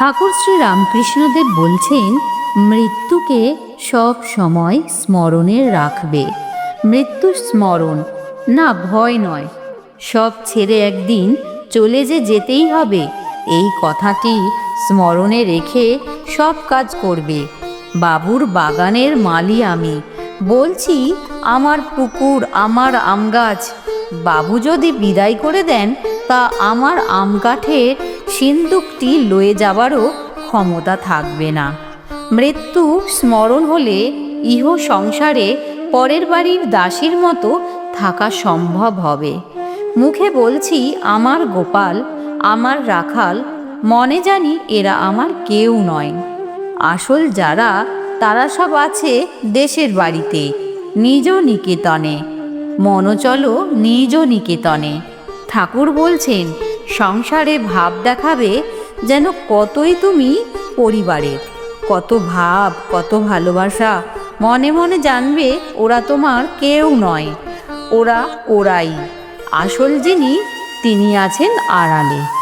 ঠাকুর শ্রী রামকৃষ্ণদেব বলছেন, মৃত্যুকে সব সময় স্মরণে রাখবে। মৃত্যু স্মরণ, না ভয় নয়। সব ছেড়ে একদিন চলে যে যেতেই হবে, এই কথাটি স্মরণে রেখে সব কাজ করবে। বাবুর বাগানের মালি আমি। বলছি, আমার পুকুর, আমার আম গাছ বাবু যদি বিদায় করে দেন, তা আমার আম কাঠের সিন্দুকটি লয়ে যাবারও ক্ষমতা থাকবে না। মৃত্যু স্মরণ হলে ইহ সংসারে পরের বাড়ির দাসীর মতো থাকা সম্ভব হবে। মুখে বলছি, আমার গোপাল, আমার রাখাল, মনে জানি এরা আমার কেউ নয়। আসল যারা, তারা সব আছে দেশের বাড়িতে, নিজ নিকেতনে। মনোচলো নিজ নিকেতনে। ঠাকুর বলছেন, সংসারে ভাব দেখাবে যেন কতই তুমি পরিবারের কত ভাব, কত ভালোবাসা, মনে মনে জানবে ওরা তোমার কেউ নয়, ওরা ওরাই। আসল যিনি, তিনি আছেন আড়ালে।